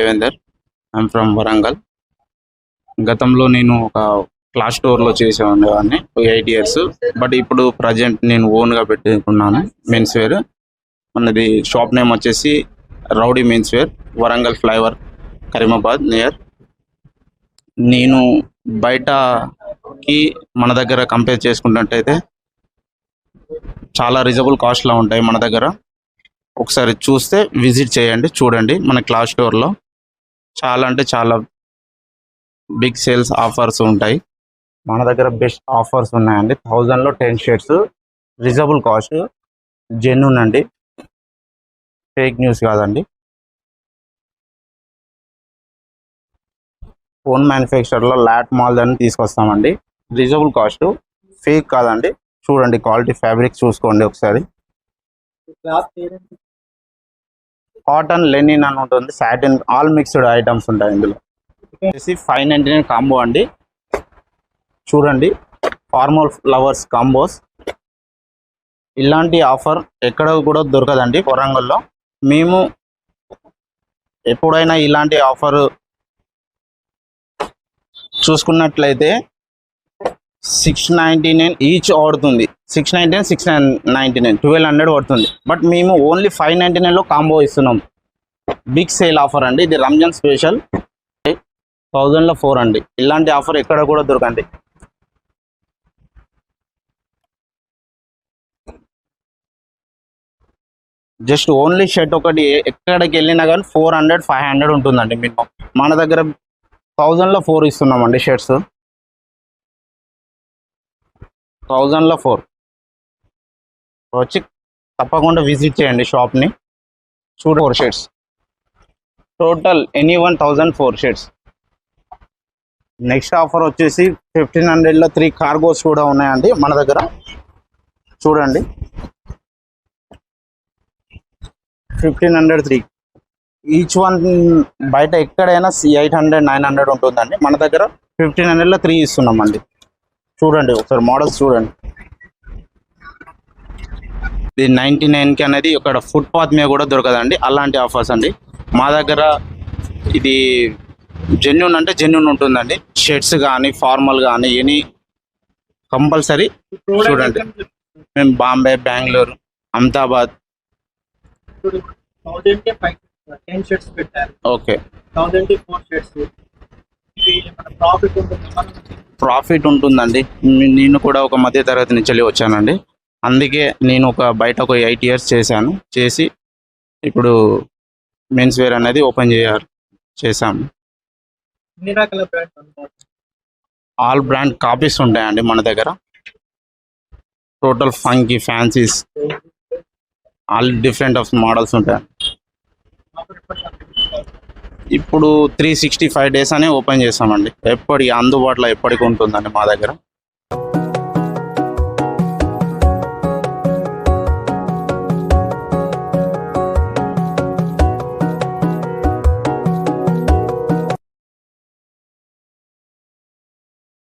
Devender. I'm from Warangal. గతంలో నేను ఒక క్లాస్ స్టోర్లో చేసే ఉండేవాడిని ఎయిట్ ఇయర్స్ బట్ ఇప్పుడు ప్రజెంట్ నేను ఓన్గా పెట్టుకున్నాను మెన్స్ వేర్ మనది షాప్ నేమ్ వచ్చేసి rowdy men's wear Warangal flyover Karimabad near నేను బయటకి మన దగ్గర కంపేర్ చేసుకున్నట్టయితే చాలా రిజబుల్ కాస్ట్లో ఉంటాయి మన దగ్గర. ఒకసారి చూస్తే విజిట్ చేయండి చూడండి మన క్లాస్ స్టోర్లో. చాలా అంటే చాలా బిగ్ సేల్స్ ఆఫర్స్ ఉంటాయి. మన దగ్గర బెస్ట్ ఆఫర్స్ ఉన్నాయండి. థౌజండ్లో ten shirts reasonable cost genuine అండి. ఫేక్ న్యూస్ కాదండి. ఫోన్ మ్యానుఫ్యాక్చర్లో లాట్ మాల్ దాన్ని తీసుకొస్తామండి. రిజబుల్ కాస్ట్ ఫేక్ కాదండి. చూడండి క్వాలిటీ ఫ్యాబ్రిక్ చూసుకోండి ఒకసారి. కాటన్ లెనిన్ అని ఉంటుంది. సాటిన్ ఆల్ మిక్స్డ్ ఐటమ్స్ ఉంటాయి ఇందులో. వచ్చేసి ఫైవ్ నైంటీ నైన్ కాంబో అండి. చూడండి. ఫార్మల్ ఫ్లవర్స్ కాంబోస్ ఇలాంటి ఆఫర్ ఎక్కడ కూడా దొరకదండి వరంగల్లో. మేము ఎప్పుడైనా ఇలాంటి ఆఫర్ చూసుకున్నట్లయితే సిక్స్ నైంటీ నైన్ ఈచ్ పడుతుంది six ninety nine six ninety nine twelve hundred పడుతుంది బట్ మేము ఓన్లీ ఫైవ్ నైంటీ నైన్లో కాంబో ఇస్తున్నాం. బిగ్ సేల్ ఆఫర్ అండి. ఇది రంజాన్ స్పెషల్ థౌజండ్లో ఫోర్ అండి. ఇలాంటి ఆఫర్ ఎక్కడ కూడా దొరకండి. జస్ట్ ఓన్లీ షర్ట్ ఒకటి ఎక్కడికి వెళ్ళినా కానీ ఫోర్ హండ్రెడ్ ఫైవ్ హండ్రెడ్ ఉంటుందండి మినిమం మన దగ్గర థౌజండ్లో ఫోర్ ఇస్తున్నామండి షర్ట్స్ థౌజండ్లో ఫోర్. వచ్చి తప్పకుండా విజిట్ చేయండి షాప్ని. చూడ four shades. Total any one thousand four shades. Next offer వచ్చేసి ఫిఫ్టీన్ హండ్రెడ్లో త్రీ కార్గోస్ కూడా ఉన్నాయండి మన దగ్గర. చూడండి. Fifteen hundred three. Each one బయట ఎక్కడైనా ఎయిట్ హండ్రెడ్ నైన్ హండ్రెడ్ ఉంటుందండి మన దగ్గర. ఫిఫ్టీన్ హండ్రెడ్లో త్రీ ఇస్తున్నామండి. చూడండి ఒకసారి మోడల్స్ చూడండి. ఇది నైంటీ నైన్కి అనేది ఇక్కడ ఫుట్పాత్ మీద కూడా దొరకదండి. అలాంటి ఆఫర్స్ అండి. మా దగ్గర ఇది జెన్యున్ అంటే జెన్యున్ ఉంటుందండి. షర్ట్స్ కానీ ఫార్మల్ కానీ ఎనీ కంపల్సరీ చూడండి. మేము బాంబే బెంగళూరు అహ్మదాబాద్ ఓకే ప్రాఫిట్ ఉంటుందండి. నేను కూడా ఒక మధ్య తరగతి నుంచి వెళ్ళి వచ్చానండి. అందుకే నేను ఒక బయట ఒక ఎయిట్ ఇయర్స్ చేశాను. చేసి ఇప్పుడు మెన్స్ వేర్ అనేది ఓపెన్ చేయాలి చేశాము. ఆల్ బ్రాండ్ కాపీస్ ఉంటాయండి మన దగ్గర. Total funky fancies all different of models ఉంటాయి. ఇప్పుడు త్రీ సిక్స్టీ ఫైవ్ డేస్ అనే ఓపెన్ చేస్తామండి ఎప్పటికి అందుబాటులో ఎప్పటికి ఉంటుందండి మా దగ్గర?